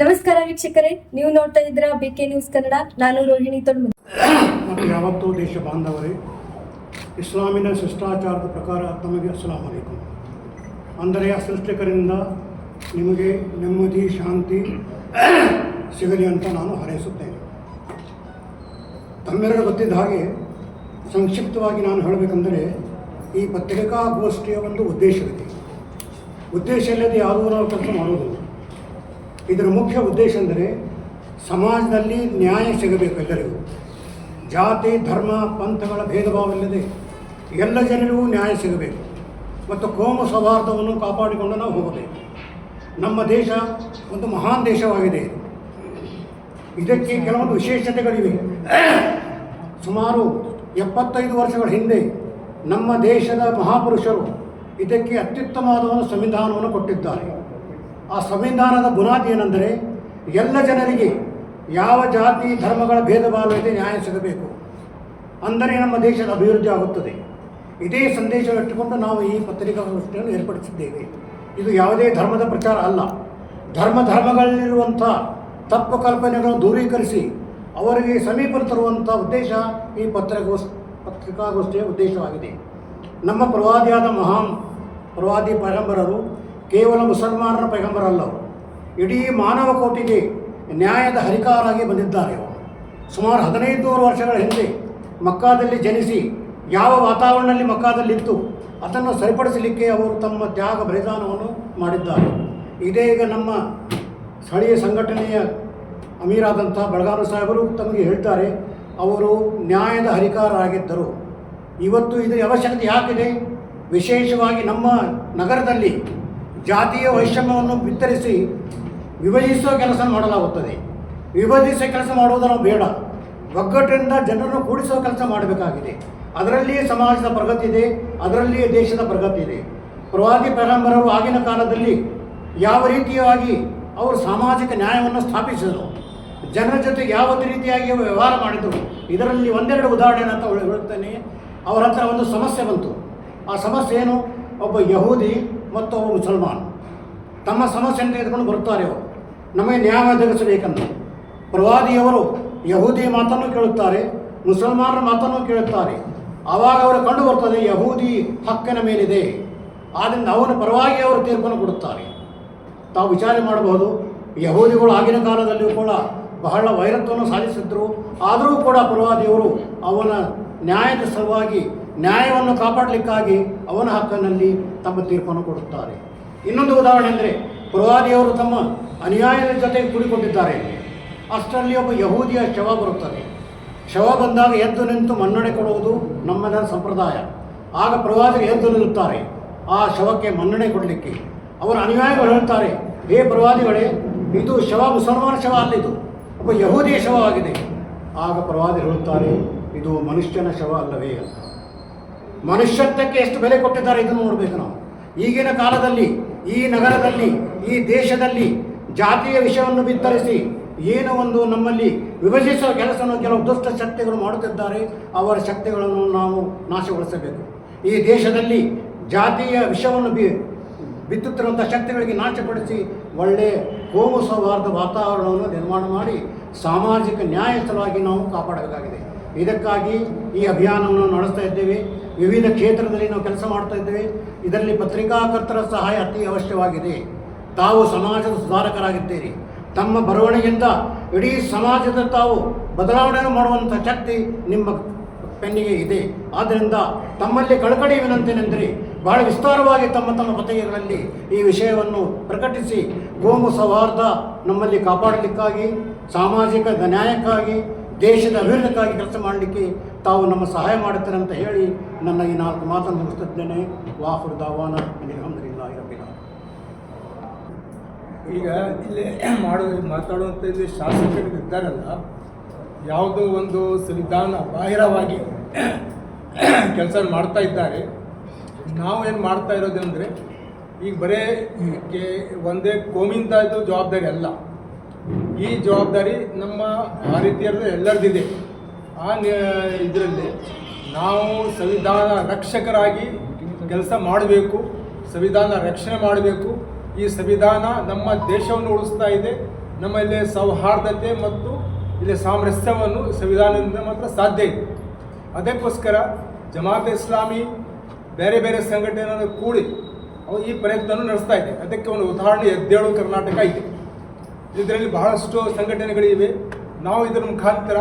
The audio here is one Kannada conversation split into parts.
ನಮಸ್ಕಾರ ವೀಕ್ಷಕರೇ, ನೀವು ನೋಡ್ತಾ ಇದ್ರ ಬಿಕೆ ನ್ಯೂಸ್ ಕನ್ನಡ ನಾನು ರೋಹಿಣಿ ತೊಳ್ಮು ಮತ್ತು ಯಾವತ್ತೂ ದೇಶ ಬಾಂಧವರೇ, ಇಸ್ಲಾಮಿನ ಶಿಷ್ಟಾಚಾರದ ಪ್ರಕಾರ ತಮಗೆ ಅಸ್ಲಾಂ ಅಲೈಕುಂ. ಅಂದರೆ ಸೃಷ್ಟಿಕರಿಂದ ನಿಮಗೆ ನೆಮ್ಮದಿ, ಶಾಂತಿ ಸಿಗಲಿ ಅಂತ ನಾನು ಹಾರೈಸುತ್ತೇನೆ. ತಮ್ಮೆರಡು ಗೊತ್ತಿದ್ದ ಹಾಗೆ, ಸಂಕ್ಷಿಪ್ತವಾಗಿ ನಾನು ಹೇಳಬೇಕಂದರೆ, ಈ ಪತ್ರಿಕಾಗೋಷ್ಠಿಯ ಒಂದು ಉದ್ದೇಶವಿದೆ. ಉದ್ದೇಶ ಇಲ್ಲದೆ ಯಾವುದೂ ನಾವು ಕೆಲಸ ಮಾಡುವುದಿಲ್ಲ. ಇದರ ಮುಖ್ಯ ಉದ್ದೇಶ ಅಂದರೆ ಸಮಾಜದಲ್ಲಿ ನ್ಯಾಯ ಸಿಗಬೇಕು ಎಲ್ಲರಿಗೂ. ಜಾತಿ, ಧರ್ಮ, ಪಂಥಗಳ ಭೇದ ಭಾವವಿಲ್ಲದೆ ಎಲ್ಲ ಜನರಿಗೂ ನ್ಯಾಯ ಸಿಗಬೇಕು. ಮತ್ತು ಕೋಮ ಸೌಹಾರ್ದವನ್ನು ಕಾಪಾಡಿಕೊಂಡು ನಾವು ಹೋಗಬೇಕು. ನಮ್ಮ ದೇಶ ಒಂದು ಮಹಾನ್ ದೇಶವಾಗಿದೆ. ಇದಕ್ಕೆ ಕೆಲವೊಂದು ವಿಶೇಷತೆಗಳಿವೆ. ಸುಮಾರು ಎಪ್ಪತ್ತೈದು ವರ್ಷಗಳ ಹಿಂದೆ ನಮ್ಮ ದೇಶದ ಮಹಾಪುರುಷರು ಇದಕ್ಕೆ ಅತ್ಯುತ್ತಮವಾದ ಒಂದು ಸಂವಿಧಾನವನ್ನು ಕೊಟ್ಟಿದ್ದಾರೆ. ಆ ಸಂವಿಧಾನದ ಬುನಾದಿ ಏನೆಂದರೆ ಎಲ್ಲ ಜನರಿಗೆ ಯಾವ ಜಾತಿ, ಧರ್ಮಗಳ ಭೇದ ಭಾವವಿದೆ ನ್ಯಾಯ ಸಿಗಬೇಕು. ಅಂದರೆ ನಮ್ಮ ದೇಶದ ಅಭಿವೃದ್ಧಿ ಆಗುತ್ತದೆ. ಇದೇ ಸಂದೇಶವಿಟ್ಟುಕೊಂಡು ನಾವು ಈ ಪತ್ರಿಕಾಗೋಷ್ಠಿಯನ್ನು ಏರ್ಪಡಿಸಿದ್ದೇವೆ. ಇದು ಯಾವುದೇ ಧರ್ಮದ ಪ್ರಚಾರ ಅಲ್ಲ. ಧರ್ಮ ಧರ್ಮಗಳಲ್ಲಿರುವಂಥ ತಪ್ಪು ಕಲ್ಪನೆಗಳನ್ನು ದೂರೀಕರಿಸಿ ಅವರಿಗೆ ಸಮೀಪ ತರುವಂಥ ಉದ್ದೇಶ ಈ ಪತ್ರಿಕೋಸ್ ಪತ್ರಿಕಾಗೋಷ್ಠಿಯ ಉದ್ದೇಶವಾಗಿದೆ. ನಮ್ಮ ಪ್ರವಾದಿಯಾದ ಮಹಾನ್ ಪ್ರವಾದಿ ಪೈಗಂಬರರು ಕೇವಲ ಮುಸಲ್ಮಾನರ ಪೈಗಂಬರಲ್ಲ. ಇಡೀ ಮಾನವ ಕೋಟಿಗೆ ನ್ಯಾಯದ ಹರಿಕಾರಾಗಿ ಬಂದಿದ್ದಾರೆ ಅವರು ಸುಮಾರು ಹದಿನೈದು ನೂರು ವರ್ಷಗಳ ಹಿಂದೆ ಮಕ್ಕಾದಲ್ಲಿ ಜನಿಸಿ ಯಾವ ವಾತಾವರಣದಲ್ಲಿ ಮಕ್ಕಾದಲ್ಲಿತ್ತು ಅದನ್ನು ಸರಿಪಡಿಸಲಿಕ್ಕೆ ಅವರು ತಮ್ಮ ತ್ಯಾಗ ಬಲಿದಾನವನ್ನು ಮಾಡಿದ್ದಾರೆ. ಇದೇ ಈಗ ನಮ್ಮ ಸ್ಥಳೀಯ ಸಂಘಟನೆಯ ಅಮೀರಾದಂಥ ಬೆಳಗಾವಿ ಸಾಹೇಬರು ತಮಗೆ ಹೇಳ್ತಾರೆ, ಅವರು ನ್ಯಾಯದ ಹರಿಕಾರರಾಗಿದ್ದರು. ಇವತ್ತು ಇದರ ಅವಶ್ಯಕತೆ ಯಾಕಿದೆ? ವಿಶೇಷವಾಗಿ ನಮ್ಮ ನಗರದಲ್ಲಿ ಜಾತಿಯ ವೈಷಮ್ಯವನ್ನು ಬಿತ್ತರಿಸಿ ವಿಭಜಿಸುವ ಕೆಲಸ ಮಾಡಲಾಗುತ್ತದೆ. ವಿಭಜಿಸುವ ಕೆಲಸ ಮಾಡುವುದನ್ನು ಬೇಡ. ಒಗ್ಗಟ್ಟಿನಿಂದ ಜನರನ್ನು ಕೂಡಿಸುವ ಕೆಲಸ ಮಾಡಬೇಕಾಗಿದೆ. ಅದರಲ್ಲಿಯೇ ಸಮಾಜದ ಪ್ರಗತಿ ಇದೆ ಅದರಲ್ಲಿಯೇ ದೇಶದ ಪ್ರಗತಿ ಇದೆ. ಪ್ರವಾದಿ ಪೈಗಂಬರರು ಆಗಿನ ಕಾಲದಲ್ಲಿ ಯಾವ ರೀತಿಯಾಗಿ ಅವರು ಸಾಮಾಜಿಕ ನ್ಯಾಯವನ್ನು ಸ್ಥಾಪಿಸಿದರು? ಜನರ ಜೊತೆ ಯಾವ ರೀತಿಯಾಗಿ ವ್ಯವಹಾರ ಮಾಡಿದರು? ಇದರಲ್ಲಿ ಒಂದೆರಡು ಉದಾಹರಣೆ ಅಂತ ಹೇಳಿ- ಹೇಳುತ್ತೇನೆ. ಅವರ ಹತ್ರ ಒಂದು ಸಮಸ್ಯೆ ಬಂತು. ಆ ಸಮಸ್ಯೆ ಏನು? ಒಬ್ಬ ಯಹೂದಿ ಮತ್ತು ಅವರು ಮುಸಲ್ಮಾನ್. ತಮ್ಮ ಸಮಸ್ಯೆಯನ್ನು ತೆಗೆದುಕೊಂಡು ಬರುತ್ತಾರೆ ಅವರು ನಮಗೆ ನ್ಯಾಯ ಒದಗಿಸಬೇಕಂತ. ಪ್ರವಾದಿಯವರು ಯಹೂದಿ ಮಾತನ್ನು ಕೇಳುತ್ತಾರೆ, ಮುಸಲ್ಮಾನರ ಮಾತನ್ನು ಕೇಳುತ್ತಾರೆ. ಆವಾಗ ಅವರು ಕಂಡು ಬರ್ತದೆ ಯಹೂದಿ ಹಕ್ಕಿನ ಮೇಲಿದೆ. ಆದ್ದರಿಂದ ಅವನ ಪರವಾಗಿ ಅವರು ತೀರ್ಪನ್ನು ಕೊಡುತ್ತಾರೆ. ತಾವು ವಿಚಾರ ಮಾಡಬಹುದು. ಯಹೂದಿಗಳು ಆಗಿನ ಕಾಲದಲ್ಲಿಯೂ ಕೂಡ ಬಹಳ ವೈರತ್ವವನ್ನು ಸಾಧಿಸಿದ್ರು. ಆದರೂ ಕೂಡ ಪ್ರವಾದಿಯವರು ಅವನ ನ್ಯಾಯದ ಸಲುವಾಗಿ ನ್ಯಾಯವನ್ನು ಕಾಪಾಡಲಿಕ್ಕಾಗಿ ಅವನ ಹಕ್ಕಿನಲ್ಲಿ ತಮ್ಮ ತೀರ್ಪನ್ನು ಕೊಡುತ್ತಾರೆ. ಇನ್ನೊಂದು ಉದಾಹರಣೆ ಅಂದರೆ ಪ್ರವಾದಿಯವರು ತಮ್ಮ ಅನುಯಾಯದ ಜೊತೆ ಕೂಡಿಕೊಂಡಿದ್ದಾರೆ. ಅಷ್ಟರಲ್ಲಿ ಒಬ್ಬ ಯಹೂದಿಯ ಶವ ಬರುತ್ತದೆ. ಶವ ಬಂದಾಗ ಎದ್ದು ನಿಂತು ಮನ್ನಣೆ ಕೊಡುವುದು ನಮ್ಮದ ಸಂಪ್ರದಾಯ. ಆಗ ಪ್ರವಾದಿ ಎದ್ದು ನಿಲ್ಲುತ್ತಾರೆ. ಆ ಶವಕ್ಕೆ ಮನ್ನಣೆ ಕೊಡಲಿಕ್ಕೆ. ಅವರ ಅನುಯಾಯಿಗಳು ಹೇಳ್ತಾರೆ, ಹೇ ಪ್ರವಾದಿಗಳೇ, ಇದು ಶವ ಮುಸಲ್ಮಾನ ಶವ ಅಲ್ಲಿದು. ಒಬ್ಬ ಯಹೂದಿಯ ಶವವಾಗಿದೆ. ಆಗ ಪ್ರವಾದಿ ಹೇಳುತ್ತಾರೆ ಇದು ಮನುಷ್ಯನ ಶವ ಅಲ್ಲವೇ ಅಂತ. ಮನುಷ್ಯತ್ವಕ್ಕೆ ಎಷ್ಟು ಬೆಲೆ ಕೊಟ್ಟಿದ್ದಾರೆ ಇದನ್ನು ನೋಡಬೇಕು ನಾವು. ಈಗಿನ ಕಾಲದಲ್ಲಿ, ಈ ನಗರದಲ್ಲಿ, ಈ ದೇಶದಲ್ಲಿ ಜಾತಿಯ ವಿಷಯವನ್ನು ಬಿತ್ತರಿಸಿ ಏನೋ ಒಂದು ನಮ್ಮಲ್ಲಿ ವಿಭಜಿಸುವ ಕೆಲಸವನ್ನು ಕೆಲವು ದುಷ್ಟ ಶಕ್ತಿಗಳು ಮಾಡುತ್ತಿದ್ದಾರೆ, ಅವರ ಶಕ್ತಿಗಳನ್ನು ನಾವು ನಾಶಗೊಳಿಸಬೇಕು. ಈ ದೇಶದಲ್ಲಿ ಜಾತಿಯ ವಿಷವನ್ನು ಬಿ ಬಿತ್ತುತ್ತಿರುವಂಥ ಶಕ್ತಿಗಳಿಗೆ ನಾಶಪಡಿಸಿ ಒಳ್ಳೆಯ ಕೋಮು ಸೌಹಾರ್ದ ವಾತಾವರಣವನ್ನು ನಿರ್ಮಾಣ ಮಾಡಿ ಸಾಮಾಜಿಕ ನ್ಯಾಯ ಸಲುವಾಗಿ ನಾವು ಕಾಪಾಡಬೇಕಾಗಿದೆ. ಇದಕ್ಕಾಗಿ ಈ ಅಭಿಯಾನವನ್ನು ನಡೆಸ್ತಾ ಇದ್ದೇವೆ. ವಿವಿಧ ಕ್ಷೇತ್ರದಲ್ಲಿ ನಾವು ಕೆಲಸ ಮಾಡ್ತಾ ಇದ್ದೇವೆ. ಇದರಲ್ಲಿ ಪತ್ರಿಕಾಕರ್ತರ ಸಹಾಯ ಅತಿ ಅವಶ್ಯವಾಗಿದೆ. ತಾವು ಸಮಾಜದ ಸುಧಾರಕರಾಗಿದ್ದೀರಿ. ತಮ್ಮ ಬರವಣಿಗೆಯಿಂದ ಇಡೀ ಸಮಾಜದ ತಾವು ಬದಲಾವಣೆಯನ್ನು ಮಾಡುವಂಥ ಶಕ್ತಿ ನಿಮ್ಮ ಪೆನ್ನಿಗೆ ಇದೆ. ಆದ್ದರಿಂದ ತಮ್ಮಲ್ಲಿ ಕಳಕಳಿ ವಿನಂತಿನೆಂದರೆ ಬಹಳ ವಿಸ್ತಾರವಾಗಿ ತಮ್ಮ ತಮ್ಮ ಪತ್ರಿಕೆಗಳಲ್ಲಿ ಈ ವಿಷಯವನ್ನು ಪ್ರಕಟಿಸಿ ಗೋಮು ಸೌಹಾರ್ದ ನಮ್ಮಲ್ಲಿ ಕಾಪಾಡಲಿಕ್ಕಾಗಿ, ಸಾಮಾಜಿಕ ನ್ಯಾಯಕ್ಕಾಗಿ ದೇಶದ ಅಭಿವೃದ್ಧಿಗಾಗಿ ಕೆಲಸ ಮಾಡಲಿಕ್ಕೆ ತಾವು ನಮ್ಮ ಸಹಾಯ ಮಾಡುತ್ತೇನೆ ಅಂತ ಹೇಳಿ ನನ್ನ ಈ ನಾಲ್ಕು ಮಾತನ್ನು ಮುಗಿಸುತ್ತಿದ್ದೇನೆ. ವಾಹುರ್ ದಾವಾನ ಅಲ್ಹಮ್ದುಲಿಲ್ಲಾಹಿ ರಬ್ಬಿಲ್ ಆಲಮೀನ್. ಈಗ ಇಲ್ಲಿ ಮಾಡೋ ಮಾತಾಡುವಂಥ ಇಲ್ಲಿ ಶಾಸಕರು ಇದ್ದಾರಲ್ಲ, ಯಾವುದೋ ಒಂದು ಸಂವಿಧಾನ ಬಾಹಿರವಾಗಿ ಕೆಲಸ ಮಾಡ್ತಾ ಇದ್ದಾರೆ. ನಾವು ಏನು ಮಾಡ್ತಾ ಇರೋದಂದರೆ, ಈಗ ಬರೇ ಕೆ, ಒಂದೇ ಕೋಮಿಂದ ಇದು ಜವಾಬ್ದಾರಿ ಅಲ್ಲ. ಈ ಜವಾಬ್ದಾರಿ ನಮ್ಮ ಭಾರತೀಯರದು ಎಲ್ಲರದಿದೆ ಆ ಇದರಲ್ಲಿ ನಾವು ಸಂವಿಧಾನ ರಕ್ಷಕರಾಗಿ ಕೆಲಸ ಮಾಡಬೇಕು, ಸಂವಿಧಾನ ರಕ್ಷಣೆ ಮಾಡಬೇಕು. ಈ ಸಂವಿಧಾನ ನಮ್ಮ ದೇಶವನ್ನು ಉಳಿಸ್ತಾ ಇದೆ. ನಮ್ಮಲ್ಲಿ ಸೌಹಾರ್ದತೆ ಮತ್ತು ಇಲ್ಲಿ ಸಾಮರಸ್ಯವನ್ನು ಸಂವಿಧಾನದಿಂದ ಮಾತ್ರ ಸಾಧ್ಯ ಇದೆ. ಅದಕ್ಕೋಸ್ಕರ ಜಮಾತ್ ಇಸ್ಲಾಮಿ ಬೇರೆ ಬೇರೆ ಸಂಘಟನೆಗಳನ್ನು ಕೂಡಿ ಅವು ಈ ಪ್ರಯತ್ನವನ್ನು ನಡೆಸ್ತಾ ಇದೆ. ಅದಕ್ಕೆ ಒಂದು ಉದಾಹರಣೆ ಎದ್ದೇಳು ಕರ್ನಾಟಕ ಇದೆ. ಇದರಲ್ಲಿ ಬಹಳಷ್ಟು ಸಂಘಟನೆಗಳಿವೆ. ನಾವು ಇದರ ಮುಖಾಂತರ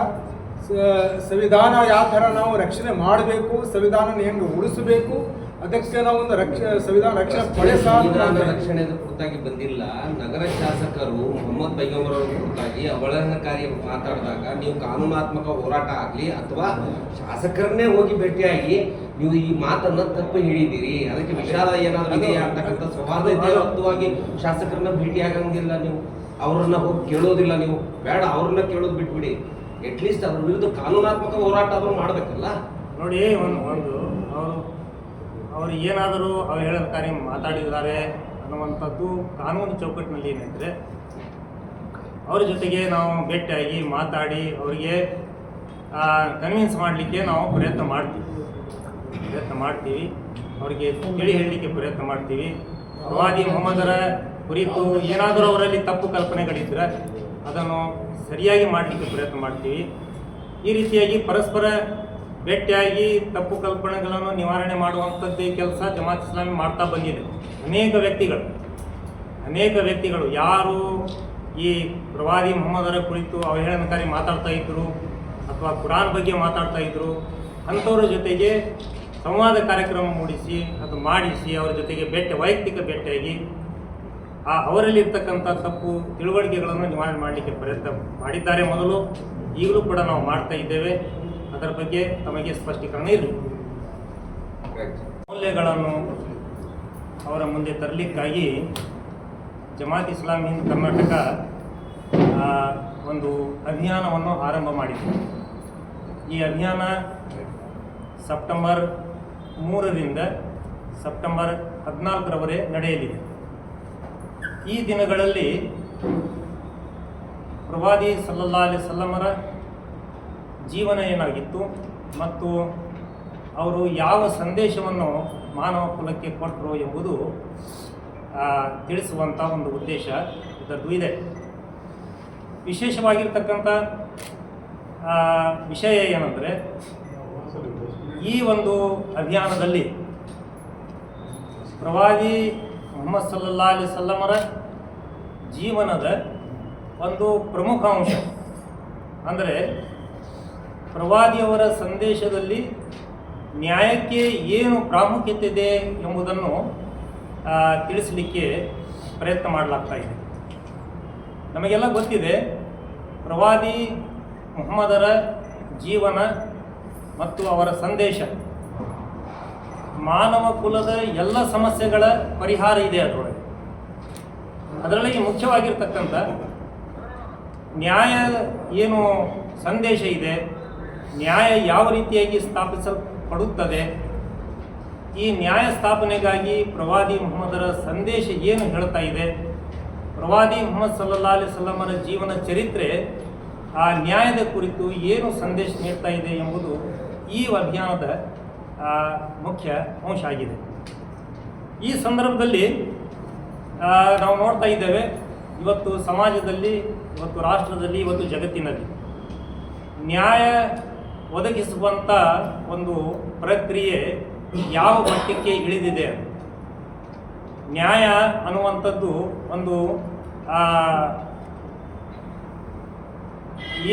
ಸಂವಿಧಾನ ಯಾವ ಥರ ನಾವು ರಕ್ಷಣೆ ಮಾಡಬೇಕು ಸಂವಿಧಾನ ಹೆಂಗೆ ಉಳಿಸಬೇಕು ಅದಕ್ಕೆ ನಾವು ಒಂದು ರಕ್ಷ ಸಂವಿಧಾನ ರಕ್ಷಣೆ ಪಡೆ ಸಂವಿಧಾನ ರಕ್ಷಣೆ ಕುರಿತಾಗಿ ಬಂದಿಲ್ಲ. ನಗರ ಶಾಸಕರು ಮೊಹಮ್ಮದ್ ಪೈಗಂಬರ್ ಅವರ ಕುರಿತಾಗಿ ಅವಳನಕಾರಿ ಮಾತಾಡಿದಾಗ ನೀವು ಕಾನೂನಾತ್ಮಕ ಹೋರಾಟ ಆಗಲಿ ಅಥವಾ ಶಾಸಕರನ್ನೇ ಹೋಗಿ ಭೇಟಿಯಾಗಿ ನೀವು ಈ ಮಾತನ್ನ ತಪ್ಪು ಹೇಳಿದ್ದೀರಿ ಅದಕ್ಕೆ ವಿಷಾದ ಏನಾದರೂ ಇದೆಯಾ ಅಂತಕ್ಕಂಥ ಸೌಹಾರ್ದಯುತವಾಗಿ ಶಾಸಕರನ್ನ ಭೇಟಿಯಾಗಂಗಿಲ್ಲ ನೀವು. ಅವ್ರನ್ನ ಹೋಗಿ ಕೇಳೋದಿಲ್ಲ ನೀವು. ಬೇಡ, ಅವ್ರನ್ನ ಕೇಳೋದು ಬಿಟ್ಬಿಡಿ. ಅಟ್ಲೀಸ್ಟ್ ಅದ್ರ ವಿರುದ್ಧ ಕಾನೂನಾತ್ಮಕ ಹೋರಾಟ ಆದರೂ ಮಾಡಬೇಕಲ್ಲ. ನೋಡಿ, ಒಂದು ಒಂದು, ಅವರು ಅವರು ಏನಾದರೂ ಕಾರ್ಯ ಮಾತಾಡಿದ್ದಾರೆ ಅನ್ನುವಂಥದ್ದು ಕಾನೂನು ಚೌಕಟ್ಟಿನಲ್ಲಿ ಏನಿದ್ರೆ, ಅವ್ರ ಜೊತೆಗೆ ನಾವು ಭೇಟಿಯಾಗಿ ಮಾತಾಡಿ ಅವರಿಗೆ ಕನ್ವಿನ್ಸ್ ಮಾಡಲಿಕ್ಕೆ ನಾವು ಪ್ರಯತ್ನ ಮಾಡ್ತೀವಿ. ಪ್ರಯತ್ನ ಮಾಡ್ತೀವಿ. ಅವರಿಗೆ ತಿಳಿ ಹೇಳಲಿಕ್ಕೆ ಪ್ರಯತ್ನ ಮಾಡ್ತೀವಿ. ಪ್ರವಾದಿ ಮೊಹಮ್ಮದರ ಕುರಿತು ಏನಾದರೂ ಅವರಲ್ಲಿ ತಪ್ಪು ಕಲ್ಪನೆಗಳಿದ್ದರೆ ಅದನ್ನು ಸರಿಯಾಗಿ ಮಾಡಲಿಕ್ಕೆ ಪ್ರಯತ್ನ ಮಾಡ್ತೀವಿ. ಈ ರೀತಿಯಾಗಿ ಪರಸ್ಪರ ಭೇಟಿಯಾಗಿ ತಪ್ಪು ಕಲ್ಪನೆಗಳನ್ನು ನಿವಾರಣೆ ಮಾಡುವಂಥದ್ದೇ ಕೆಲಸ ಜಮಾತ್ ಇಸ್ಲಾಮಿ ಮಾಡ್ತಾ ಬಂದಿದೆ. ಅನೇಕ ವ್ಯಕ್ತಿಗಳು ಅನೇಕ ವ್ಯಕ್ತಿಗಳು, ಯಾರು ಈ ಪ್ರವಾದಿ ಮೊಹಮ್ಮದರ ಕುರಿತು ಅವಹೇಳನಕಾರಿ ಮಾತಾಡ್ತಾ ಇದ್ದರು ಅಥವಾ ಕುರಾನ್ ಬಗ್ಗೆ ಮಾತಾಡ್ತಾ ಇದ್ದರು, ಅಂಥವ್ರ ಜೊತೆಗೆ ಸಂವಾದ ಕಾರ್ಯಕ್ರಮ ಮೂಡಿಸಿ ಅದು ಮಾಡಿಸಿ, ಅವರ ಜೊತೆಗೆ ಭೇಟಿ, ವೈಯಕ್ತಿಕ ಭೇಟಿಯಾಗಿ ಆ ಅವರಲ್ಲಿರ್ತಕ್ಕಂಥ ತಪ್ಪು ತಿಳುವಳಿಕೆಗಳನ್ನು ನಿವಾರಣೆ ಮಾಡಲಿಕ್ಕೆ ಪ್ರಯತ್ನ ಮಾಡಿದ್ದಾರೆ ಮೊದಲು. ಈಗಲೂ ಕೂಡ ನಾವು ಮಾಡ್ತಾ ಇದ್ದೇವೆ. ಅದರ ಬಗ್ಗೆ ತಮಗೆ ಸ್ಪಷ್ಟೀಕರಣ ಇರಲಿ. ಮೌಲ್ಯಗಳನ್ನು ಅವರ ಮುಂದೆ ತರಲಿಕ್ಕಾಗಿ ಜಮಾತ್ ಇಸ್ಲಾಮಿ ಹಿಂದ್ ಕರ್ನಾಟಕ ಒಂದು ಅಭಿಯಾನವನ್ನು ಆರಂಭ ಮಾಡಿದೆ. ಈ ಅಭಿಯಾನ ಸೆಪ್ಟೆಂಬರ್ ಮೂರರಿಂದ ಸೆಪ್ಟೆಂಬರ್ ಹದಿನಾಲ್ಕರವರೆ ನಡೆಯಲಿದೆ. ಈ ದಿನಗಳಲ್ಲಿ ಪ್ರವಾದಿ ಸಲ್ಲಲ್ಲಾ ಅಲಿ ಸಲ್ಲಮರ ಜೀವನ ಏನಾಗಿತ್ತು ಮತ್ತು ಅವರು ಯಾವ ಸಂದೇಶವನ್ನು ಮಾನವ ಕುಲಕ್ಕೆ ಕೊಟ್ಟರು ಎಂಬುದು ತಿಳಿಸುವಂಥ ಒಂದು ಉದ್ದೇಶ ಇದರದ್ದು ಇದೆ. ವಿಶೇಷವಾಗಿರ್ತಕ್ಕಂಥ ವಿಷಯ ಏನಂದರೆ, ಈ ಒಂದು ಅಭಿಯಾನದಲ್ಲಿ ಪ್ರವಾದಿ ಮೊಹಮ್ಮದ್ ಸಲ್ಲಾ ಅಲಿ ಸಲ್ಲಮರ ಜೀವನದ ಒಂದು ಪ್ರಮುಖ ಅಂಶ. ಅಂದರೆ ಪ್ರವಾದಿಯವರ ಸಂದೇಶದಲ್ಲಿ ನ್ಯಾಯಕ್ಕೆ ಏನು ಪ್ರಾಮುಖ್ಯತೆ ಇದೆ ಎಂಬುದನ್ನು ತಿಳಿಸಲಿಕ್ಕೆ ಪ್ರಯತ್ನ ಮಾಡಲಾಗ್ತಾ ಇದೆ. ನಮಗೆಲ್ಲ ಗೊತ್ತಿದೆ, ಪ್ರವಾದಿ ಮೊಹಮ್ಮದರ ಜೀವನ ಮತ್ತು ಅವರ ಸಂದೇಶ. ಮಾನವ ಕುಲದ ಎಲ್ಲ ಸಮಸ್ಯೆಗಳ ಪರಿಹಾರ ಇದೆ ಅದರೊಳಗೆ. ಅದರಲ್ಲಿ ಮುಖ್ಯವಾಗಿರ್ತಕ್ಕಂಥ ನ್ಯಾಯ ಏನು ಸಂದೇಶ ಇದೆ, ನ್ಯಾಯ ಯಾವ ರೀತಿಯಾಗಿ ಸ್ಥಾಪಿಸಲ್ಪಡುತ್ತದೆ, ಈ ನ್ಯಾಯ ಸ್ಥಾಪನೆಗಾಗಿ ಪ್ರವಾದಿ ಮೊಹಮ್ಮದರ ಸಂದೇಶ ಏನು ಹೇಳ್ತಾ ಇದೆ, ಪ್ರವಾದಿ ಮೊಹಮ್ಮದ್ ಸಲ್ಲಾ ಅಲಿ ಸಲ್ಲಮರ ಜೀವನ ಚರಿತ್ರೆ ಆ ನ್ಯಾಯದ ಕುರಿತು ಏನು ಸಂದೇಶ ನೀಡ್ತಾ ಇದೆ ಎಂಬುದು ಈ ಅಭಿಯಾನದ ಮುಖ್ಯ ಅಂಶ ಆಗಿದೆ. ಈ ಸಂದರ್ಭದಲ್ಲಿ ನಾವು ನೋಡ್ತಾ ಇದ್ದೇವೆ, ಇವತ್ತು ಸಮಾಜದಲ್ಲಿ, ಇವತ್ತು ರಾಷ್ಟ್ರದಲ್ಲಿ, ಇವತ್ತು ಜಗತ್ತಿನಲ್ಲಿ ನ್ಯಾಯ ಒದಗಿಸುವಂಥ ಒಂದು ಪ್ರಕ್ರಿಯೆ ಯಾವ ಮಟ್ಟಕ್ಕೆ ಇಳಿದಿದೆ? ನ್ಯಾಯ ಅನ್ನುವಂಥದ್ದು ಒಂದು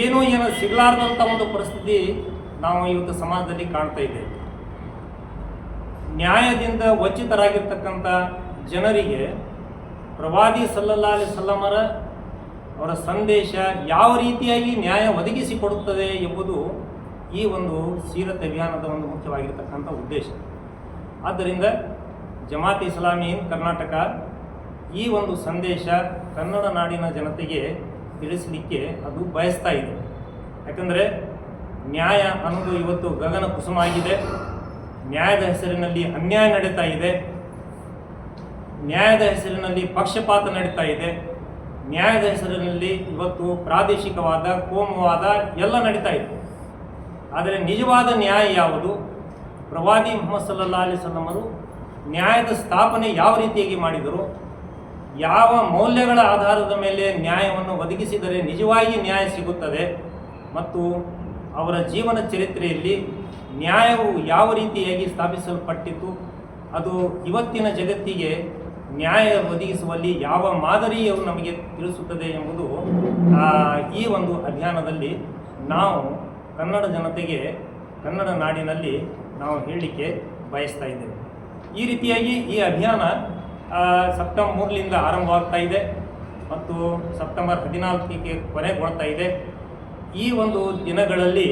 ಏನೋ ಏನೋ ಸಿಗಲಾರ್ದಂಥ ಒಂದು ಪರಿಸ್ಥಿತಿ ನಾವು ಇವತ್ತು ಸಮಾಜದಲ್ಲಿ ಕಾಣ್ತಾ ಇದ್ದೇವೆ. ನ್ಯಾಯದಿಂದ ವಂಚಿತರಾಗಿರ್ತಕ್ಕಂಥ ಜನರಿಗೆ ಪ್ರವಾದಿ ಸಲ್ಲಲ್ಲಾ ಅಲಿ ಸಲ್ಲಮರ ಅವರ ಸಂದೇಶ ಯಾವ ರೀತಿಯಾಗಿ ನ್ಯಾಯ ಒದಗಿಸಿಕೊಡುತ್ತದೆ ಎಂಬುದು ಈ ಒಂದು ಸೀರತ್ ಅಭಿಯಾನದ ಒಂದು ಮುಖ್ಯವಾಗಿರ್ತಕ್ಕಂಥ ಉದ್ದೇಶ. ಆದ್ದರಿಂದ ಜಮಾತ್ ಇಸ್ಲಾಮಿ ಕರ್ನಾಟಕ ಈ ಒಂದು ಸಂದೇಶ ಕನ್ನಡ ನಾಡಿನ ಜನತೆಗೆ ತಿಳಿಸಲಿಕ್ಕೆ ಅದು ಬಯಸ್ತಾ ಇದೆ. ಯಾಕಂದರೆ ನ್ಯಾಯ ಅನ್ನೋದು ಇವತ್ತು ಗಗನ ಕುಸುಮ ಆಗಿದೆ ನ್ಯಾಯದ ಹೆಸರಿನಲ್ಲಿ ಅನ್ಯಾಯ ನಡೀತಾ ಇದೆ. ನ್ಯಾಯದ ಹೆಸರಿನಲ್ಲಿ ಪಕ್ಷಪಾತ ನಡೀತಾ ಇದೆ. ನ್ಯಾಯದ ಹೆಸರಿನಲ್ಲಿ ಇವತ್ತು ಪ್ರಾದೇಶಿಕವಾದ, ಕೋಮುವಾದ ಎಲ್ಲ ನಡೀತಾ ಇದೆ. ಆದರೆ ನಿಜವಾದ ನ್ಯಾಯ ಯಾವುದು? ಪ್ರವಾದಿ ಮೊಹಮ್ಮದ್ ಸಲ್ಲಾ ಅಲಿ ಸಲ್ಲಮರು ನ್ಯಾಯದ ಸ್ಥಾಪನೆ ಯಾವ ರೀತಿಯಾಗಿ ಮಾಡಿದರು? ಯಾವ ಮೌಲ್ಯಗಳ ಆಧಾರದ ಮೇಲೆ ನ್ಯಾಯವನ್ನು ಒದಗಿಸಿದರೆ ನಿಜವಾಗಿ ನ್ಯಾಯ ಸಿಗುತ್ತದೆ? ಮತ್ತು ಅವರ ಜೀವನ ಚರಿತ್ರೆಯಲ್ಲಿ ನ್ಯಾಯವು ಯಾವ ರೀತಿಯಾಗಿ ಸ್ಥಾಪಿಸಲ್ಪಟ್ಟಿತು? ಅದು ಇವತ್ತಿನ ಜಗತ್ತಿಗೆ ನ್ಯಾಯ ಒದಗಿಸುವಲ್ಲಿ ಯಾವ ಮಾದರಿಯು ನಮಗೆ ತಿಳಿಸುತ್ತದೆ ಎಂಬುದು ಈ ಒಂದು ಅಭಿಯಾನದಲ್ಲಿ ನಾವು ಕನ್ನಡ ಜನತೆಗೆ, ಕನ್ನಡ ನಾಡಿನಲ್ಲಿ ನಾವು ಹೇಳಲಿಕ್ಕೆ ಬಯಸ್ತಾ ಇದ್ದೇವೆ. ಈ ರೀತಿಯಾಗಿ ಈ ಅಭಿಯಾನ ಸೆಪ್ಟೆಂಬರ್ ಮೂರರಿಂದ ಆರಂಭವಾಗ್ತಾ ಇದೆ ಮತ್ತು ಸೆಪ್ಟೆಂಬರ್ ಹದಿನಾಲ್ಕಕ್ಕೆ ಕೊನೆಗೊಳ್ತಾ ಇದೆ. ಈ ಒಂದು ದಿನಗಳಲ್ಲಿ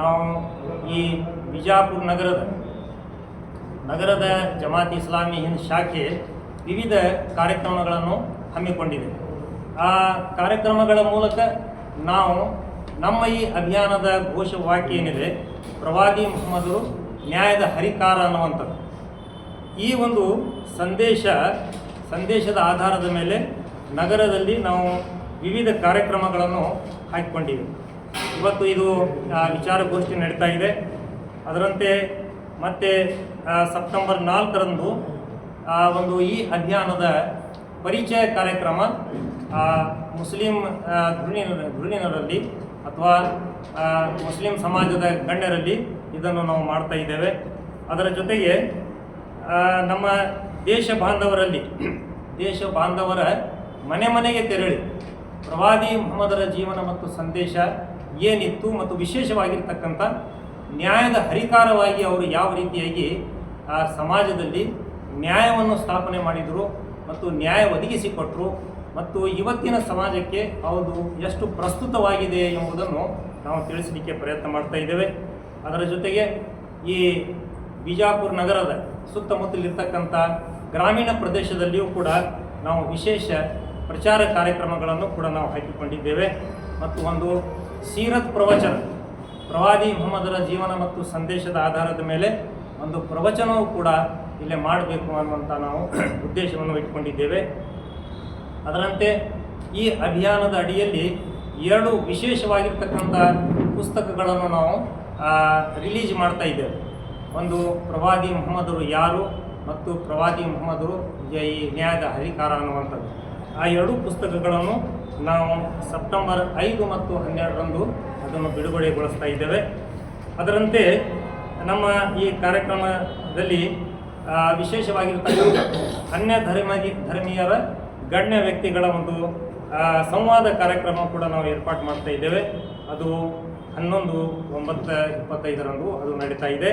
ನಾವು ಈ ಬಿಜಾಪುರ ನಗರದ ನಗರದ ಜಮಾತ್ ಇಸ್ಲಾಮಿ ಹಿಂದ್ ಶಾಖೆ ವಿವಿಧ ಕಾರ್ಯಕ್ರಮಗಳನ್ನು ಹಮ್ಮಿಕೊಂಡಿದೆ. ಆ ಕಾರ್ಯಕ್ರಮಗಳ ಮೂಲಕ ನಾವು ನಮ್ಮ ಈ ಅಭಿಯಾನದ ಘೋಷವಾಕ್ಯ ಏನಿದೆ? ಪ್ರವಾದಿ ಮೊಹಮ್ಮದರು ನ್ಯಾಯದ ಹರಿಕಾರ ಅನ್ನುವಂಥದ್ದು. ಈ ಒಂದು ಸಂದೇಶ, ಸಂದೇಶದ ಆಧಾರದ ಮೇಲೆ ನಗರದಲ್ಲಿ ನಾವು ವಿವಿಧ ಕಾರ್ಯಕ್ರಮಗಳನ್ನು ಹಾಕಿಕೊಂಡಿವೆ. ಇವತ್ತು ಇದು ವಿಚಾರಗೋಷ್ಠಿ ನಡೀತಾ ಇದೆ. ಅದರಂತೆ ಮತ್ತೆ ಸೆಪ್ಟೆಂಬರ್ ನಾಲ್ಕರಂದು ಒಂದು ಈ ಅಧ್ಯಯನದ ಪರಿಚಯ ಕಾರ್ಯಕ್ರಮ ಮುಸ್ಲಿಂ ಧೃಣಿ ಧೃಣಿನರಲ್ಲಿ ಅಥವಾ ಮುಸ್ಲಿಂ ಸಮಾಜದ ಗಣ್ಯರಲ್ಲಿ ಇದನ್ನು ನಾವು ಮಾಡ್ತಾ ಇದ್ದೇವೆ. ಅದರ ಜೊತೆಗೆ ನಮ್ಮ ದೇಶ ಬಾಂಧವರಲ್ಲಿ, ದೇಶ ಬಾಂಧವರ ಮನೆ ಮನೆಗೆ ತೆರಳಿ, ಪ್ರವಾದಿ ಮೊಹಮ್ಮದರ ಜೀವನ ಮತ್ತು ಸಂದೇಶ ಏನಿತ್ತು ಮತ್ತು ವಿಶೇಷವಾಗಿರ್ತಕ್ಕಂಥ ನ್ಯಾಯದ ಹರಿಕಾರವಾಗಿ ಅವರು ಯಾವ ರೀತಿಯಾಗಿ ಆ ಸಮಾಜದಲ್ಲಿ ನ್ಯಾಯವನ್ನು ಸ್ಥಾಪನೆ ಮಾಡಿದರು ಮತ್ತು ನ್ಯಾಯ ಒದಗಿಸಿಕೊಟ್ಟರು ಮತ್ತು ಇವತ್ತಿನ ಸಮಾಜಕ್ಕೆ ಅವರು ಎಷ್ಟು ಪ್ರಸ್ತುತವಾಗಿದೆ ಎಂಬುದನ್ನು ನಾವು ತಿಳಿಸಲಿಕ್ಕೆ ಪ್ರಯತ್ನ ಮಾಡ್ತಾ ಇದ್ದೇವೆ. ಅದರ ಜೊತೆಗೆ ಈ ಬಿಜಾಪುರ ನಗರದ ಸುತ್ತಮುತ್ತಲಿರ್ತಕ್ಕಂಥ ಗ್ರಾಮೀಣ ಪ್ರದೇಶದಲ್ಲಿಯೂ ಕೂಡ ನಾವು ವಿಶೇಷ ಪ್ರಚಾರ ಕಾರ್ಯಕ್ರಮಗಳನ್ನು ಕೂಡ ನಾವು ಹಾಕಿಕೊಂಡಿದ್ದೇವೆ. ಮತ್ತು ಒಂದು ಸೀರತ್ ಪ್ರವಚನ. ಪ್ರವಾದಿ ಮೊಹಮ್ಮದರ ಜೀವನ ಮತ್ತು ಸಂದೇಶದ ಆಧಾರದ ಮೇಲೆ ಒಂದು ಪ್ರವಚನವೂ ಕೂಡ ಇಲ್ಲೇ ಮಾಡಬೇಕು ಅನ್ನುವಂಥ ನಾವು ಉದ್ದೇಶವನ್ನು ಇಟ್ಕೊಂಡಿದ್ದೇವೆ. ಅದರಂತೆ ಈ ಅಭಿಯಾನದ ಅಡಿಯಲ್ಲಿ ಎರಡು ವಿಶೇಷವಾಗಿರ್ತಕ್ಕಂಥ ಪುಸ್ತಕಗಳನ್ನು ನಾವು ರಿಲೀಸ್ ಮಾಡ್ತಾ ಇದ್ದೇವೆ. ಒಂದು ಪ್ರವಾದಿ ಮೊಹಮ್ಮದರು ಯಾರು ಮತ್ತು ಪ್ರವಾದಿ ಮೊಹಮ್ಮದರು ಈ ನ್ಯಾಯದ ಹರಿಕಾರ ಅನ್ನುವಂಥದ್ದು. ಆ ಎರಡೂ ಪುಸ್ತಕಗಳನ್ನು ನಾವು ಸೆಪ್ಟೆಂಬರ್ ಐದು ಮತ್ತು ಹನ್ನೆರಡರಂದು ಅದನ್ನು ಬಿಡುಗಡೆಗೊಳಿಸ್ತಾ ಇದ್ದೇವೆ. ಅದರಂತೆ ನಮ್ಮ ಈ ಕಾರ್ಯಕ್ರಮದಲ್ಲಿ ವಿಶೇಷವಾಗಿರ್ತಕ್ಕಂಥ ಅನ್ಯ ಧರ್ಮ, ಧರ್ಮೀಯರ ಗಣ್ಯ ವ್ಯಕ್ತಿಗಳ ಒಂದು ಸಂವಾದ ಕಾರ್ಯಕ್ರಮ ಕೂಡ ನಾವು ಏರ್ಪಾಡು ಮಾಡ್ತಾ ಇದ್ದೇವೆ. ಅದು ಹನ್ನೊಂದು ಒಂಬತ್ತು ಇಪ್ಪತ್ತೈದರಂದು ಅದು ನಡೀತಾ ಇದೆ.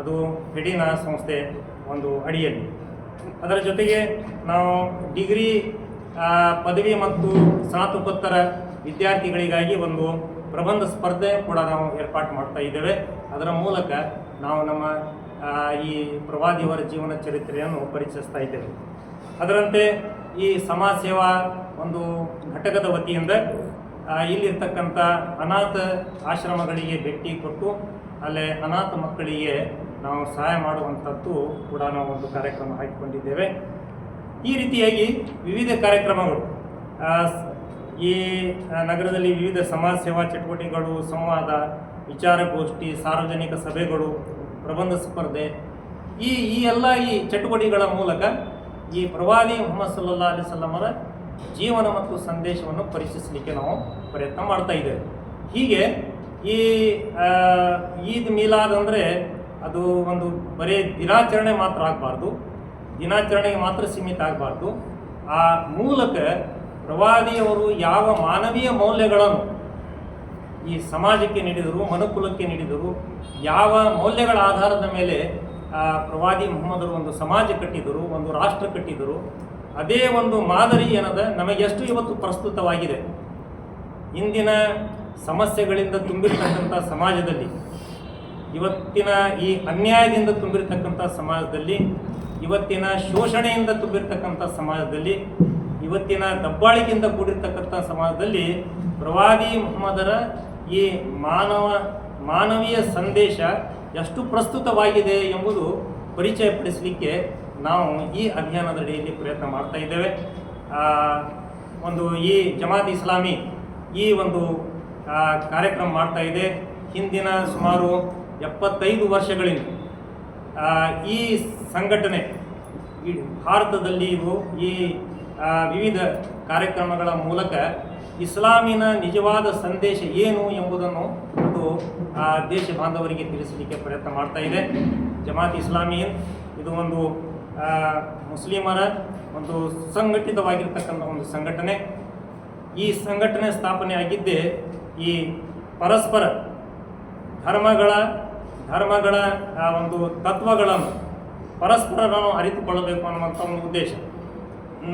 ಅದು ಹಿಡಿನ ಸಂಸ್ಥೆ ಒಂದು ಅಡಿಯಲ್ಲಿ. ಅದರ ಜೊತೆಗೆ ನಾವು ಡಿಗ್ರಿ ಪದವಿ ಮತ್ತು ಸ್ನಾತಕೋತ್ತರ ವಿದ್ಯಾರ್ಥಿಗಳಿಗಾಗಿ ಒಂದು ಪ್ರಬಂಧ ಸ್ಪರ್ಧೆ ಕೂಡ ನಾವು ಏರ್ಪಾಟ್ ಮಾಡ್ತಾ ಇದ್ದೇವೆ. ಅದರ ಮೂಲಕ ನಾವು ನಮ್ಮ ಈ ಪ್ರವಾದಿಯವರ ಜೀವನ ಚರಿತ್ರೆಯನ್ನು ಪರಿಚಯಿಸ್ತಾ ಇದ್ದೇವೆ. ಅದರಂತೆ ಈ ಸಮಾಜ ಸೇವಾ ಒಂದು ಘಟಕದ ವತಿಯಿಂದ ಇಲ್ಲಿರ್ತಕ್ಕಂಥ ಅನಾಥ ಆಶ್ರಮಗಳಿಗೆ ಭೇಟಿ ಕೊಟ್ಟು, ಅಲ್ಲೇ ಅನಾಥ ಮಕ್ಕಳಿಗೆ ನಾವು ಸಹಾಯ ಮಾಡುವಂಥದ್ದು ಕೂಡ ನಾವು ಒಂದು ಕಾರ್ಯಕ್ರಮ ಹಾಕಿಕೊಂಡಿದ್ದೇವೆ. ಈ ರೀತಿಯಾಗಿ ವಿವಿಧ ಕಾರ್ಯಕ್ರಮಗಳು ಈ ನಗರದಲ್ಲಿ ವಿವಿಧ ಸಮಾಜ ಸೇವಾ ಚಟುವಟಿಕೆಗಳು, ಸಂವಾದ ವಿಚಾರಗೋಷ್ಠಿ ಸಾರ್ವಜನಿಕ ಸಭೆಗಳು, ಪ್ರಬಂಧ ಸ್ಪರ್ಧೆ, ಈ ಈ ಎಲ್ಲ ಈ ಚಟುವಟಿಕೆಗಳ ಮೂಲಕ ಈ ಪ್ರವಾದಿ ಮೊಹಮ್ಮದ್ ಸಲ್ಲಾ ಅಲಿ ಸಲ್ಲಮರ ಜೀವನ ಮತ್ತು ಸಂದೇಶವನ್ನು ಪರೀಕ್ಷಿಸಲಿಕ್ಕೆ ನಾವು ಪ್ರಯತ್ನ ಮಾಡ್ತಾ ಇದ್ದೇವೆ. ಹೀಗೆ ಈ ಈದ್ ಮೀಲಾದ್ ಅಂದರೆ ಅದು ಒಂದು ಬರೀ ದಿನಾಚರಣೆ ಮಾತ್ರ ಆಗಬಾರ್ದು. ದಿನಾಚರಣೆಗೆ ಮಾತ್ರ ಸೀಮಿತ ಆಗಬಾರ್ದು. ಆ ಮೂಲಕ ಪ್ರವಾದಿಯವರು ಯಾವ ಮಾನವೀಯ ಮೌಲ್ಯಗಳನ್ನು ಈ ಸಮಾಜಕ್ಕೆ ನೀಡಿದರು ಮನುಕುಲಕ್ಕೆ ನೀಡಿದರು ಯಾವ ಮೌಲ್ಯಗಳ ಆಧಾರದ ಮೇಲೆ ಆ, ಪ್ರವಾದಿ ಮೊಹಮ್ಮದರು ಒಂದು ಸಮಾಜ ಕಟ್ಟಿದರು ಒಂದು ರಾಷ್ಟ್ರ ಕಟ್ಟಿದರು ಅದೇ ಒಂದು ಮಾದರಿ ಏನದ ನಮಗೆಷ್ಟು ಇವತ್ತು ಪ್ರಸ್ತುತವಾಗಿದೆ. ಇಂದಿನ ಸಮಸ್ಯೆಗಳಿಂದ ತುಂಬಿರ್ತಕ್ಕಂಥ ಸಮಾಜದಲ್ಲಿ ಇವತ್ತಿನ ಈ ಅನ್ಯಾಯದಿಂದ ತುಂಬಿರ್ತಕ್ಕಂಥ ಸಮಾಜದಲ್ಲಿ ಇವತ್ತಿನ ಶೋಷಣೆಯಿಂದ ತುಂಬಿರ್ತಕ್ಕಂಥ ಸಮಾಜದಲ್ಲಿ, ಇವತ್ತಿನ ದಬ್ಬಾಳಿಕೆಯಿಂದ ಕೂಡಿರ್ತಕ್ಕಂಥ ಸಮಾಜದಲ್ಲಿ ಪ್ರವಾದಿ ಮೊಹಮ್ಮದರ ಈ ಮಾನವ, ಮಾನವೀಯ ಸಂದೇಶ ಎಷ್ಟು ಪ್ರಸ್ತುತವಾಗಿದೆ ಎಂಬುದು ಪರಿಚಯಪಡಿಸಲಿಕ್ಕೆ ನಾವು ಈ ಅಭಿಯಾನದಡಿಯಲ್ಲಿ ಪ್ರಯತ್ನ ಮಾಡ್ತಾ ಇದ್ದೇವೆ. ಒಂದು ಈ ಜಮಾತ್ ಇಸ್ಲಾಮಿ ಈ ಒಂದು ಕಾರ್ಯಕ್ರಮ ಮಾಡ್ತಾ ಇದೆ. ಹಿಂದಿನ ಸುಮಾರು ಎಪ್ಪತ್ತೈದು ವರ್ಷಗಳಿಂದ ಈ ಸಂಘಟನೆ ಭಾರತದಲ್ಲಿ ಇದು ಈ ವಿವಿಧ ಕಾರ್ಯಕ್ರಮಗಳ ಮೂಲಕ ಇಸ್ಲಾಮಿನ ನಿಜವಾದ ಸಂದೇಶ ಏನು ಎಂಬುದನ್ನು ಒಂದು ದೇಶ ಬಾಂಧವರಿಗೆ ತಿಳಿಸಲಿಕ್ಕೆ ಪ್ರಯತ್ನ ಮಾಡ್ತಾ ಇದೆ. ಜಮಾತ್ ಇಸ್ಲಾಮಿಯನ್, ಇದು ಒಂದು ಮುಸ್ಲಿಮರ ಒಂದು ಸಂಘಟಿತವಾಗಿರ್ತಕ್ಕಂಥ ಒಂದು ಸಂಘಟನೆ. ಈ ಸಂಘಟನೆ ಸ್ಥಾಪನೆ ಆಗಿದ್ದೇ ಈ ಪರಸ್ಪರ ಧರ್ಮಗಳ ಧರ್ಮಗಳ ಒಂದು ತತ್ವಗಳನ್ನು ಪರಸ್ಪರ ನಾವು ಅರಿತುಕೊಳ್ಳಬೇಕು ಅನ್ನುವಂಥ ಒಂದು ಉದ್ದೇಶ.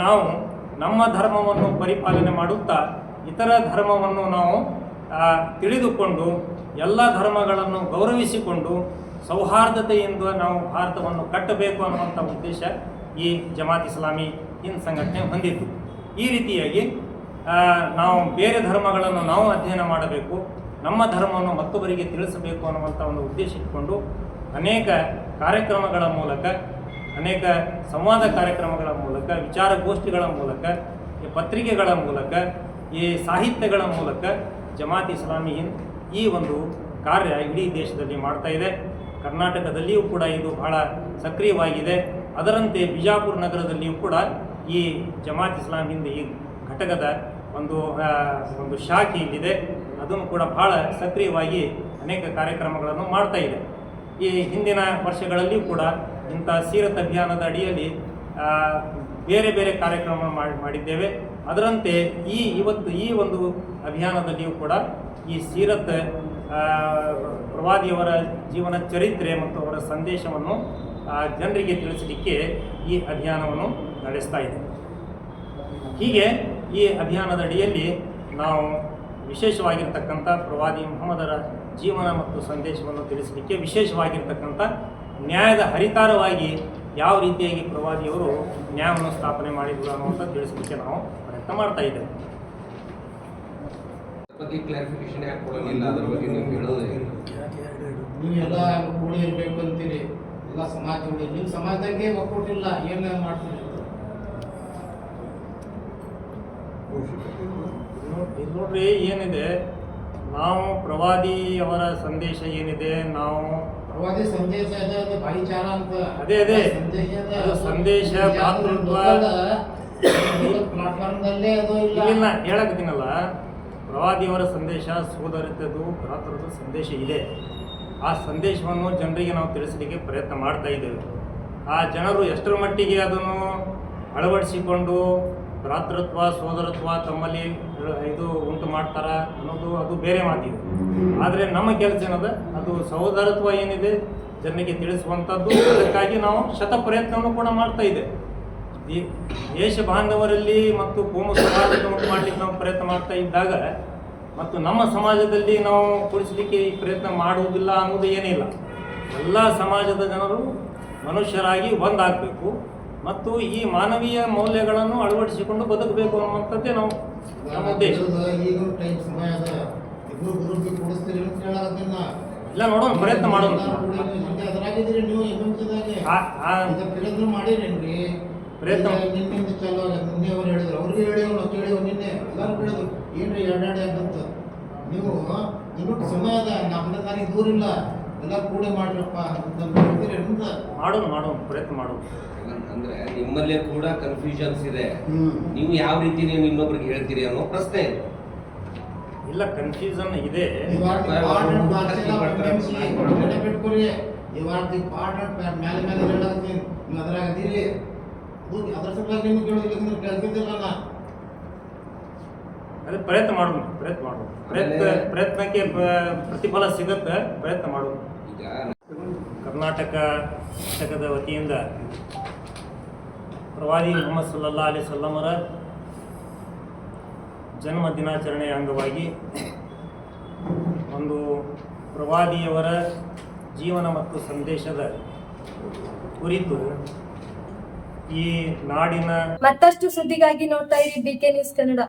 ನಾವು ನಮ್ಮ ಧರ್ಮವನ್ನು ಪರಿಪಾಲನೆ ಮಾಡುತ್ತಾ ಇತರ ಧರ್ಮವನ್ನು ನಾವು ತಿಳಿದುಕೊಂಡು ಎಲ್ಲ ಧರ್ಮಗಳನ್ನು ಗೌರವಿಸಿಕೊಂಡು ಸೌಹಾರ್ದತೆಯಿಂದ ನಾವು ಭಾರತವನ್ನು ಕಟ್ಟಬೇಕು ಅನ್ನುವಂಥ ಉದ್ದೇಶ ಈ ಜಮಾತ್ ಇಸ್ಲಾಮಿ ಹಿಂದ್ ಸಂಘಟನೆ ಹೊಂದಿತ್ತು ಈ ರೀತಿಯಾಗಿ ನಾವು ಬೇರೆ ಧರ್ಮಗಳನ್ನು ನಾವು ಅಧ್ಯಯನ ಮಾಡಬೇಕು. ನಮ್ಮ ಧರ್ಮವನ್ನು ಮತ್ತೊಬ್ಬರಿಗೆ ತಿಳಿಸಬೇಕು ಅನ್ನುವಂಥ ಒಂದು ಉದ್ದೇಶ ಇಟ್ಕೊಂಡು ಅನೇಕ ಕಾರ್ಯಕ್ರಮಗಳ ಮೂಲಕ, ಅನೇಕ ಸಂವಾದ ಕಾರ್ಯಕ್ರಮಗಳ ಮೂಲಕ ವಿಚಾರಗೋಷ್ಠಿಗಳ ಮೂಲಕ, ಈ ಪತ್ರಿಕೆಗಳ ಮೂಲಕ, ಈ ಸಾಹಿತ್ಯಗಳ ಮೂಲಕ ಜಮಾತ್ ಇಸ್ಲಾಮಿ ಈ ಒಂದು ಕಾರ್ಯ ಇಡೀ ದೇಶದಲ್ಲಿ ಮಾಡ್ತಾ ಇದೆ. ಕರ್ನಾಟಕದಲ್ಲಿಯೂ ಕೂಡ ಇದು ಬಹಳ ಸಕ್ರಿಯವಾಗಿದೆ. ಅದರಂತೆ ಬಿಜಾಪುರ ನಗರದಲ್ಲಿಯೂ ಕೂಡ ಈ ಜಮಾತ್ ಇಸ್ಲಾಂ ಹಿಂದ್ ಈ ಘಟಕದ ಒಂದು ಒಂದು ಶಾಖೆ ಇಲ್ಲಿದೆ. ಅದನ್ನು ಕೂಡ ಬಹಳ ಸಕ್ರಿಯವಾಗಿ ಅನೇಕ ಕಾರ್ಯಕ್ರಮಗಳನ್ನು ಮಾಡ್ತಾ ಇದೆ. ಈ ಹಿಂದಿನ ವರ್ಷಗಳಲ್ಲಿಯೂ ಕೂಡ ಇಂಥ ಸೀರತ್ ಅಭಿಯಾನದ ಅಡಿಯಲ್ಲಿ ಬೇರೆ ಬೇರೆ ಕಾರ್ಯಕ್ರಮ ಮಾಡಿ, ಮಾಡಿದ್ದೇವೆ. ಅದರಂತೆ ಈ ಇವತ್ತು ಈ ಒಂದು ಅಭಿಯಾನದಲ್ಲಿಯೂ ಕೂಡ ಈ ಸೀರತ್ ಪ್ರವಾದಿಯವರ ಜೀವನ ಚರಿತ್ರೆ ಮತ್ತು ಅವರ ಸಂದೇಶವನ್ನು ಜನರಿಗೆ ತಿಳಿಸಲಿಕ್ಕೆ ಈ ಅಭಿಯಾನವನ್ನು ನಡೆಸ್ತಾ ಇದೆ. ಹೀಗೆ ಈ ಅಭಿಯಾನದ ಅಡಿಯಲ್ಲಿ ನಾವು ವಿಶೇಷವಾಗಿರ್ತಕ್ಕಂಥ ಪ್ರವಾದಿ ಮೊಹಮ್ಮದರ ಜೀವನ ಮತ್ತು ಸಂದೇಶವನ್ನು ತಿಳಿಸಲಿಕ್ಕೆ ವಿಶೇಷವಾಗಿರ್ತಕ್ಕಂಥ ನ್ಯಾಯದ ಹರಿಕಾರವಾಗಿ ಯಾವ ರೀತಿಯಾಗಿ ಪ್ರವಾದಿಯವರು ನ್ಯಾಯವನ್ನು ಸ್ಥಾಪನೆ ಮಾಡಿದ್ರು ಅನ್ನುವಂಥ ತಿಳಿಸಲಿಕ್ಕೆ ನಾವು ಪ್ರಯತ್ನ ಮಾಡ್ತಾ ಇದ್ದೇವೆ. ನೀವೆಲ್ಲ ಕೂಡಿ ಇರ್ಬೇಕು ಅಂತೀರಿ ಎಲ್ಲ ಸಮಾಜ ಕೂಡಿ ನಿಮ್ಮ ಸಮಾಜದಾಗೆ ಒಕ್ಕೂಟಿಲ್ಲ ಏನೇನು ಮಾಡ್ತೀರಿ? ಇಲ್ಲಿ ನೋಡ್ರಿ ಏನಿದೆ? ನಾವು ಪ್ರವಾದಿ ಅವರ ಸಂದೇಶ ಏನಿದೆ? ನಾವು ಪ್ರವಾದಿ ಸಂದೇಶ ಭಾಯಿಚಾರ ಅಂತ. ಅದೇ, ಅದೇ. ಅದು ಸಂದೇಶ, ಭ್ರಾತೃತ್ವ. ಪ್ಲಾಟ್ಫಾರ್ಮ್ದಲ್ಲೇ ಅದು ಇಲ್ಲ. ಇಲ್ಲ ಹೇಳಕತ್ತೀನಲ್ಲ. ಪ್ರವಾದಿಯವರ ಸಂದೇಶ ಸೋದರತೆದು ಭ್ರಾತೃತ್ವ ಸಂದೇಶ ಇದೆ. ಆ ಸಂದೇಶವನ್ನು ಜನರಿಗೆ ನಾವು ತಿಳಿಸಲಿಕ್ಕೆ ಪ್ರಯತ್ನ ಮಾಡ್ತಾ ಇದ್ದೇವೆ. ಆ ಜನರು ಎಷ್ಟರ ಮಟ್ಟಿಗೆ ಅದನ್ನು ಅಳವಡಿಸಿಕೊಂಡು ಭ್ರಾತೃತ್ವ, ಸೋದರತ್ವ ತಮ್ಮಲ್ಲಿ ಇದು ಉಂಟು ಮಾಡ್ತಾರೆ ಅನ್ನೋದು ಅದು ಬೇರೆ ಮಾತಿದೆ. ಆದರೆ ನಮ್ಮ ಕೆಲಸ ಏನದ? ಅದು ಸಹೋದರತ್ವ ಏನಿದೆ ಜನರಿಗೆ ತಿಳಿಸುವಂಥದ್ದು ಅದಕ್ಕಾಗಿ ನಾವು ಶತ ಪ್ರಯತ್ನವನ್ನು ಕೂಡ ಮಾಡ್ತಾ ಇದೆ ಈ ದೇಶ ಬಾಂಧವರಲ್ಲಿ ಮತ್ತು ಕೋಮ ಸಮಾಜಕ್ಕೆ ಉಂಟು ಮಾಡಲಿಕ್ಕೆ ನಾವು ಪ್ರಯತ್ನ ಮಾಡ್ತಾ ಇದ್ದಾಗ ಮತ್ತು ನಮ್ಮ ಸಮಾಜದಲ್ಲಿ ನಾವು ಕುಡಿಸಲಿಕ್ಕೆ ಈ ಪ್ರಯತ್ನ ಮಾಡುವುದಿಲ್ಲ ಅನ್ನೋದು ಏನಿಲ್ಲ. ಎಲ್ಲ ಸಮಾಜದ ಜನರು ಮನುಷ್ಯರಾಗಿ ಒಂದಾಗಬೇಕು. ಮತ್ತು ಈ ಮಾನವೀಯ ಮೌಲ್ಯಗಳನ್ನು ಅಳವಡಿಸಿಕೊಂಡು ಬದುಕಬೇಕು ಅನ್ನುವಂಥದ್ದೇ ನಾವು ನಮ್ಮ ಉದ್ದೇಶ. ಇಲ್ಲ, ನೋಡೋಣ, ಪ್ರಯತ್ನ ಮಾಡೋಣ. ಪ್ರಯತ್ನ ನಾವು ಸಮಯ ಅದ ನಾಲ್ಕನೇ ತಾರೀಕು ದೂರ ಇಲ್ಲ ಎಲ್ಲ ಕೂಡೆ ಮಾಡ್ರಪ್ಪ ಅಂತ ಮಾಡೋಣ ಮಾಡೋಣ ಪ್ರಯತ್ನ ಮಾಡೋಣ. ಅಂದ್ರೆ ನಿಮ್ಮಲ್ಲೇ ಕೂಡ ಕನ್ಫ್ಯೂಷನ್ಸ್ ಇದೆ. ಹ್ಮ್. ನೀವು ಯಾವ ರೀತಿ ನೀವು ಇನ್ನೊಬ್ರಿಗೆ ಹೇಳ್ತೀರಿ ಅನ್ನೋ ಪ್ರಶ್ನೆ ಇದೆ. ಇಲ್ಲ ಕನ್ಫ್ಯೂಷನ್ ಇದೆ. ಪಾರ್ಟ್ ಅಂಡ್ ಮೇಲೆ ಮೇಲೆ ನೀವು ಅದ್ರಾಗ ಅದೀರಿ ಅದು ಅದ್ರ ಸಲುವಾಗಿ ನಿಮ್ಗೆ ಕೇಳೋದಿಲ್ಲ ಅಂದ್ರೆ ಕೇಳ್ತಿದ್ದಿಲ್ಲ ನಾ ಅದೇ ಪ್ರಯತ್ನ ಮಾಡೋಣ ಪ್ರಯತ್ನ ಮಾಡೋಣ ಪ್ರಯತ್ನ ಪ್ರಯತ್ನಕ್ಕೆ ಪ್ರತಿಫಲ ಸಿಗುತ್ತೆ ಪ್ರಯತ್ನ ಮಾಡೋಣ ಈಗ ಕರ್ನಾಟಕ ಘಟಕದ ವತಿಯಿಂದ ಪ್ರವಾದಿ ಮೊಹಮ್ಮದ್ ಸಲ್ಲಲ್ಲಾ ಅಲಿ ಸಲ್ಲಮರ ಜನ್ಮ ದಿನಾಚರಣೆಯ ಅಂಗವಾಗಿ ಒಂದು ಪ್ರವಾದಿಯವರ ಜೀವನ ಮತ್ತು ಸಂದೇಶದ ಕುರಿತು ಈ ನಾಡಿನ ಮತ್ತಷ್ಟು ಸುದ್ದಿಗಾಗಿ ನೋಡ್ತಾ ಇರಿ ಬಿ ಕೆ ನ್ಯೂಸ್ ಕನ್ನಡ.